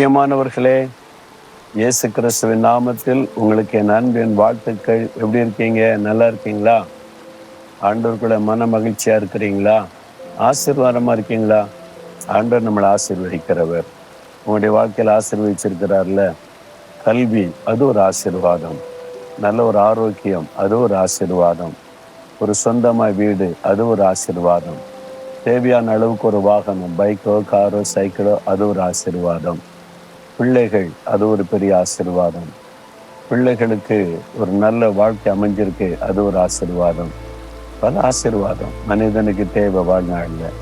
பிரியமானவர்களே இயேசு கிறிஸ்துவின் நாமத்தில் உங்களுக்கு என் அன்பின் வாழ்த்துக்கள். எப்படி இருக்கீங்க? நல்லா இருக்கீங்களா? ஆண்டவர் கூட மன மகிழ்ச்சியாக இருக்கிறீங்களா? ஆசீர்வாதமாக இருக்கீங்களா? ஆண்டவர் நம்மளை ஆசீர்வதிக்கிறவர். உங்களுடைய வாழ்க்கையில் ஆசீர்வதிச்சிருக்கிறார்ல. கல்வி அது ஒரு ஆசீர்வாதம். நல்ல ஒரு ஆரோக்கியம் அது ஒரு ஆசீர்வாதம். ஒரு சொந்தமாக வீடு அது ஒரு ஆசீர்வாதம். தேவையான அளவுக்கு ஒரு வாகனம் பைக்கோ காரோ சைக்கிளோ அது ஒரு ஆசீர்வாதம். பிள்ளைகள் அது ஒரு பெரிய ஆசீர்வாதம். பிள்ளைகளுக்கு ஒரு நல்ல வாழ்க்கை அமைஞ்சிருக்கு அது ஒரு ஆசிர்வாதம். பல ஆசீர்வாதம். மனிதனுக்கு தேவை வாழ்நாளில்.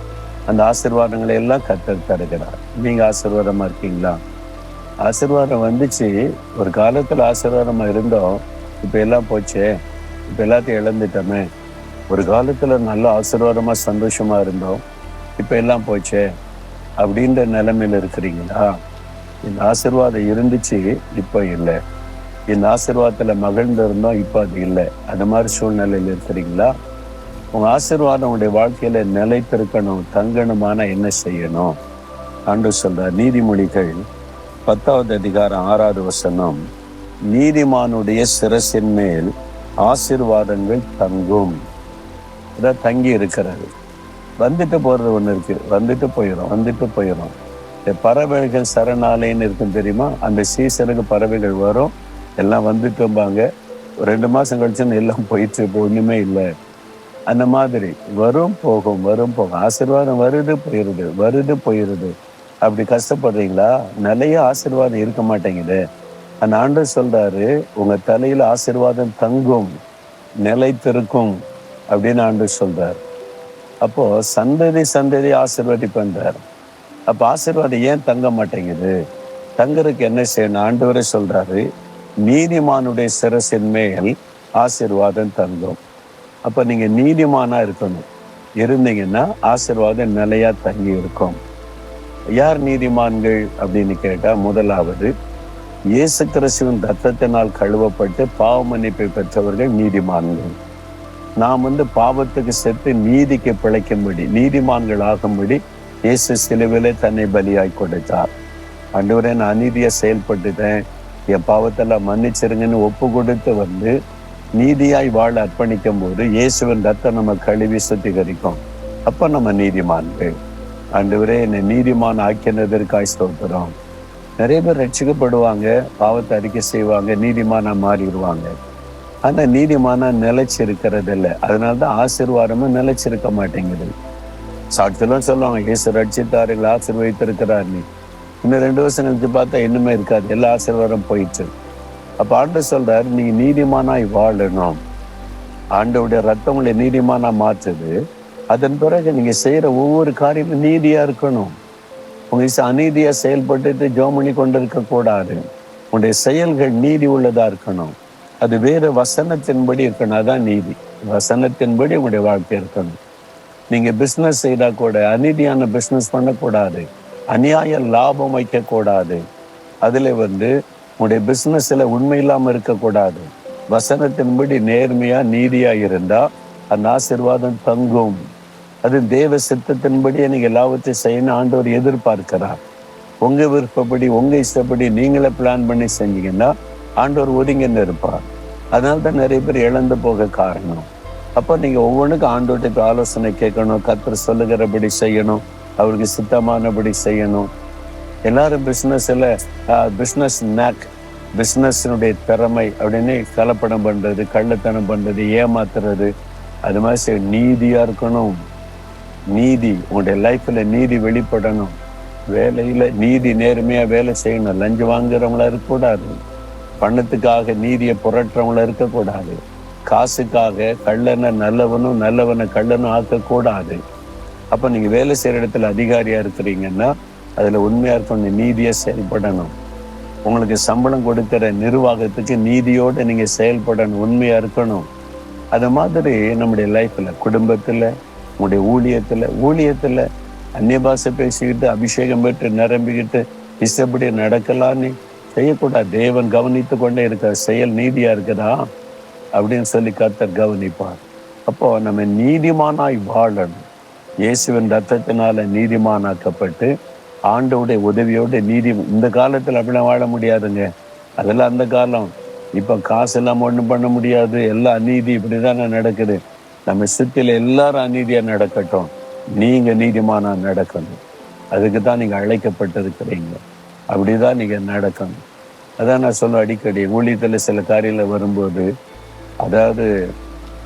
அந்த ஆசீர்வாதங்களை எல்லாம் கத்தர் தருகிறார். நீங்கள் ஆசிர்வாதமாக இருக்கீங்களா? ஆசீர்வாதம் வந்துச்சு. ஒரு காலத்தில் ஆசிர்வாதமாக இருந்தோம். இப்போ எல்லாம் போச்சே. இப்போ எல்லாத்தையும் இழந்துட்டோமே. ஒரு காலத்தில் நல்ல ஆசீர்வாதமாக சந்தோஷமாக இருந்தோம். இப்போ எல்லாம் போச்சே. அப்படின்ற நிலைமையில் இருக்கிறீங்களா? இந்த ஆசீர்வாதம் இருந்துச்சு இப்போ இல்லை. இந்த ஆசிர்வாதத்தில் மகிழ்ந்து இருந்தோம் இப்போ அது இல்லை. அது மாதிரி சூழ்நிலையில் இருக்கிறீங்களா? உங்கள் ஆசிர்வாதம் உங்களுடைய வாழ்க்கையில் நிலைத்திருக்கணும் தங்கணுமான என்ன செய்யணும்? அன்று சொல்கிறார் நீதிமொழிகள் பத்தாவது அதிகாரம் ஆறாவது வசனம் நீதிமானுடைய சிரசின் மேல் ஆசிர்வாதங்கள் தங்கும். இதான் தங்கி இருக்கிறது. வந்துட்டு போகிறது ஒன்று இருக்குது வந்துட்டு போயிடும் வந்துட்டு போயிடும் இந்த பறவைகள் சரணாலயம்னு இருக்கும் தெரியுமா? அந்த சீசனுக்கு பறவைகள் வரும். எல்லாம் வந்துட்டும்பாங்க ரெண்டு மாதம் கழிச்சுன்னு எல்லாம் போயிடுச்சு இப்போ ஒன்றுமே இல்லை. அந்த மாதிரி வரும் போகும் வரும் போகும். ஆசீர்வாதம் வருது போயிடுது வருது போயிடுது அப்படி கஷ்டப்படுறீங்களா? நிறைய ஆசீர்வாதம் இருக்க மாட்டேங்குது. அந்த ஆண்டு சொல்றாரு உங்க தலையில ஆசீர்வாதம் தங்கும் நிலைத்திருக்கும் அப்படின்னு ஆண்டு சொல்கிறார் அப்போ சந்ததி சந்ததி ஆசீர்வாதி பண்றாரு அப்ப ஆசீர்வாதம் ஏன் தங்க மாட்டேங்குது? தங்கறதுக்கு என்ன செய்யணும்? ஆண்டவரே சொல்றாரு நீதிமானுடைய சிரசின் மேல் ஆசீர்வாதம் தங்கும். அப்ப நீங்க நீதிமானா இருக்கணும். இருந்தீங்கன்னா ஆசீர்வாதம் நிலையா தங்கி இருக்கும். யார் நீதிமான்கள் அப்படின்னு கேட்டா முதலாவது இயேசு கிறிஸ்துவின் ரத்தத்தினால் கழுவப்பட்டு பாவ மன்னிப்பை பெற்றவர்கள் நீதிமான்கள். நாம் வந்து பாவத்துக்கு செத்து நீதிக்கு பிழைக்கும்படி நீதிமான்கள் ஆகும்படி இயேசு சிலுவிலே தன்னை பலியாய் கொடுத்தார். அன்றுவரே நான் அநீதியை செயல்பட்டுட்டேன். என் பாவத்தெல்லாம் மன்னிச்சிருங்கன்னு ஒப்பு கொடுத்து வந்து நீதியாய் வாழ அர்ப்பணிக்கும் போது இயேசுவின் ரத்தம் நம்ம கழுவி சுத்திகரிக்கும். அப்போ நம்ம நீதிமான்கள். ஆண்டவரே என்னை நீதிமான் ஆக்கினதற்காய் ஸ்தோத்திரம். நிறைய பேர் ரட்சிக்கப்படுவாங்க பாவத்தை அறிக்கை செய்வாங்க நீதிமானா மாறிடுவாங்க. ஆனால் நீதிமானா நிலைச்சு இருக்கிறது இல்லை அதனாலதான் ஆசீர்வாதமும் நிலைச்சிருக்க மாட்டேங்குது. சாட்சியெல்லாம் சொல்லுவாங்க இயேசு ரட்சித்தார்கள் ஆசீர்வதித்திருக்கிறார் நீ. இன்னும் ரெண்டு வருஷம் கழித்து பார்த்தா இன்னுமே இருக்காது எல்லா ஆசீர்வாதம் போயிடுச்சு. அப்போ ஆண்டு சொல்றார் நீங்க நீதிமானாய் வாழணும் ஆண்டவுடைய ரத்தம் உங்களை நீதிமானா மாற்றுது. அதன் பிறகு நீங்க செய்யற ஒவ்வொரு காரியமும் நீதியா இருக்கணும். உங்க அநீதியா செயல்பட்டுட்டு ஜோமணி கொண்டு இருக்க கூடாது. உங்களுடைய செயல்கள் நீதி உள்ளதா இருக்கணும். அது வேறு வசனத்தின்படி இருக்கணும் அதான் நீதி. வசனத்தின்படி உங்களுடைய வாழ்க்கை இருக்கணும். நீங்கள் பிஸ்னஸ் செய்தால் கூட அநீதியான பிஸ்னஸ் பண்ணக்கூடாது. அநியாய லாபம் வைக்கக்கூடாது. அதில் வந்து உங்களுடைய பிஸ்னஸில் உண்மை இல்லாமல் இருக்கக்கூடாது. வசனத்தின்படி நேர்மையாக நீதியாக இருந்தால் அந்த ஆசீர்வாதம் தங்கும். அது தேவ சித்தத்தின்படி நீங்கள் எல்லாவற்றையும் செய்யணும் ஆண்டவர் எதிர்பார்க்கிறார். உங்கள் விருப்பப்படி உங்கள் இஷ்டப்படி நீங்களே பிளான் பண்ணி செஞ்சீங்கன்னா ஆண்டவர் ஒதுங்கின்னு இருப்பார் அதனால தான் நிறைய பேர் இழந்து போக காரணம். அப்போ நீங்கள் ஒவ்வொன்றுக்கும் ஆண்டோட்டுக்கு ஆலோசனை கேட்கணும் கத்தர் சொல்லுகிறபடி செய்யணும் அவருக்கு சுத்தமானபடி செய்யணும். எல்லாரும் பிஸ்னஸில் பிஸ்னஸ் நேக் பிஸ்னஸினுடைய திறமை அப்படின்னு கலப்படம் பண்ணுறது கள்ளத்தனம் பண்ணுறது ஏமாத்துறது. அது மாதிரி நீதியாக இருக்கணும். நீதி உங்களுடைய லைஃப்பில் நீதி வெளிப்படணும். வேலையில் நீதி நேர்மையாக வேலை செய்யணும். லஞ்சம் வாங்குறவங்களா இருக்கக்கூடாது. பணத்துக்காக நீதியை புரட்டுறவங்களா இருக்கக்கூடாது. காசுக்காக கள்ளனை நல்லவனும் நல்லவனை கள்ளனும் ஆக்கக்கூடாது. அப்போ நீங்கள் வேலை செய்கிற இடத்துல அதிகாரியாக இருக்கிறீங்கன்னா அதில் உண்மையாக இருக்கணும் நீதியாக செயல்படணும். உங்களுக்கு சம்பளம் கொடுக்கிற நிர்வாகத்துக்கு நீதியோடு நீங்கள் செயல்படணும் உண்மையாக இருக்கணும். அது மாதிரி நம்முடைய லைஃப்பில் குடும்பத்தில் உங்களுடைய ஊழியத்தில் ஊழியத்தில் அந்நிய பாஷை பேசிக்கிட்டு அபிஷேகம் பெற்று நிரம்பிக்கிட்டு இஷ்டப்படி நடக்கலான்னு செய்யக்கூடாது. தேவன் கவனித்து கொண்டே இருக்கிற செயல் நீதியாக இருக்குதா? அப்படின்னு சொல்லி கர்த்தர் கவனிப்பார். அப்போ நம்ம நீதிமானாய் வாழணும். இயேசுவின் ரத்தத்தினால நீதிமானாக்கப்பட்டு ஆண்டோடைய உதவியோட நீதி இந்த காலத்தில் அப்படிலாம் வாழ முடியாதுங்க. அதெல்லாம் அந்த காலம். இப்போ காசு எல்லாம் ஒன்றும் பண்ண முடியாது. எல்லா அநீதி இப்படிதானே நடக்குது. நம்ம சித்தியில் எல்லாரும் அநீதியாக நடக்கட்டும். நீங்கள் நீதிமானா நடக்கணும். அதுக்கு தான் நீங்கள் அழைக்கப்பட்டிருக்கிறீங்க. அப்படிதான் நீங்கள் நடக்கணும். அதான் நான் சொல்ல அடிக்கடி. ஊழியத்தில் சில காரியங்கள் வரும்போது அதாவது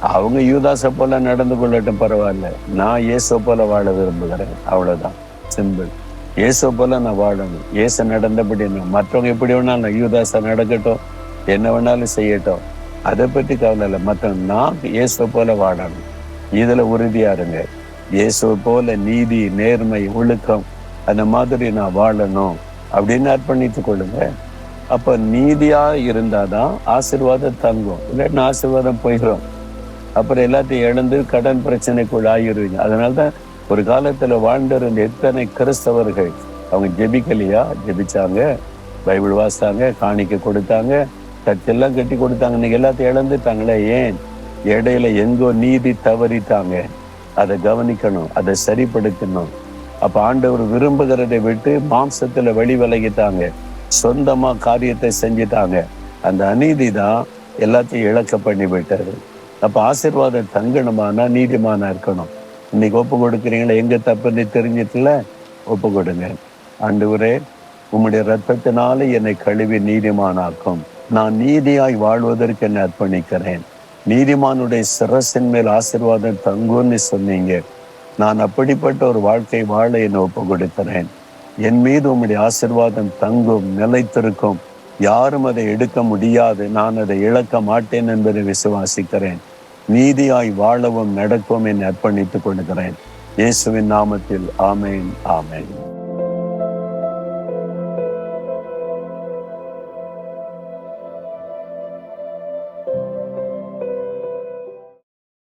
அவங்க யூதாசை போல நடந்து கொள்ளட்டும் பரவாயில்ல. நான் இயேசு போல வாழ விரும்புகிறேன். அவ்வளவுதான். சிம்பிள் இயேசு போல நான் வாழணும். இயேசு நடந்தபடி நான் மற்றவங்க எப்படி வேணாலும் யூதாசா நடக்கட்டும். என்ன வேணாலும் செய்யட்டும். அதை பற்றி கவலை இல்லை. மற்ற நான் இயேசு போல வாழணும். இதுல உறுதியா இருங்க. இயேசு போல நீதி நேர்மை ஒழுக்கம் அந்த மாதிரி நான் வாழணும். அப்படின்னு அர்ப்பணித்துக் கொள்ளுங்க. அப்ப நீதியா இருந்தாதான் ஆசீர்வாதம் தங்கும். இல்லாட்டி ஆசீர்வாதம் போயிடும் அப்புறம் எல்லாத்தையும் இழந்து கடன் பிரச்சனைக்குள் ஆகிருவீங்க. அதனாலதான் ஒரு காலத்துல வாழ்ந்திருந்த எத்தனை கிறிஸ்தவர்கள் அவங்க ஜெபிக்கலையா? ஜெபிச்சாங்க பைபிள் வாசித்தாங்க காணிக்க கொடுத்தாங்க சர்ச்செல்லாம் கட்டி கொடுத்தாங்க. இன்னைக்கு எல்லாத்தையும் இழந்துட்டாங்களே ஏன்? இடையில எங்கோ நீதி தவறிட்டாங்க. அதை கவனிக்கணும் அதை சரிப்படுத்தணும். அப்ப ஆண்டவர் விரும்புகிறதை விட்டு மாம்சத்துல வழி விலகிட்டாங்க. சொந்தமாக காரியத்தை செஞ்சுட்டாங்க. அந்த அநீதி தான் எல்லாத்தையும் இழக்க பண்ணி விட்டது. அப்போ ஆசீர்வாதம் தங்கணுமானா நீதிமானா இருக்கணும். இன்னைக்கு ஒப்பு கொடுக்குறீங்களா? எங்கே தப்புன்னு தெரிஞ்சிட்டுல ஒப்பு கொடுங்க. ஆண்டவரே உம்முடைய ரத்தத்தினால என்னை கழுவி நீதிமானாக்கும். நான் நீதியாய் வாழ்வதற்கு என்னை அர்ப்பணிக்கிறேன். நீதிமானுடைய சிரசின் மேல் ஆசீர்வாதம் தங்கும்னு சொன்னீங்க. நான் அப்படிப்பட்ட ஒரு வாழ்க்கை வாழ என்னை ஒப்பு கொடுக்கிறேன். என் மீது உம்முடைய ஆசீர்வாதம் தங்கும் நிலைத்திருக்கும். யாரும் அதை எடுக்க முடியாது. நான் அதை இழக்க மாட்டேன் என்பதை விசுவாசிக்கிறேன். நீதியாய் வாழவும் நடக்கும் என்னை அர்ப்பணித்துக் கொள்கிறேன். இயேசுவின் நாமத்தில் ஆமேன் ஆமேன்.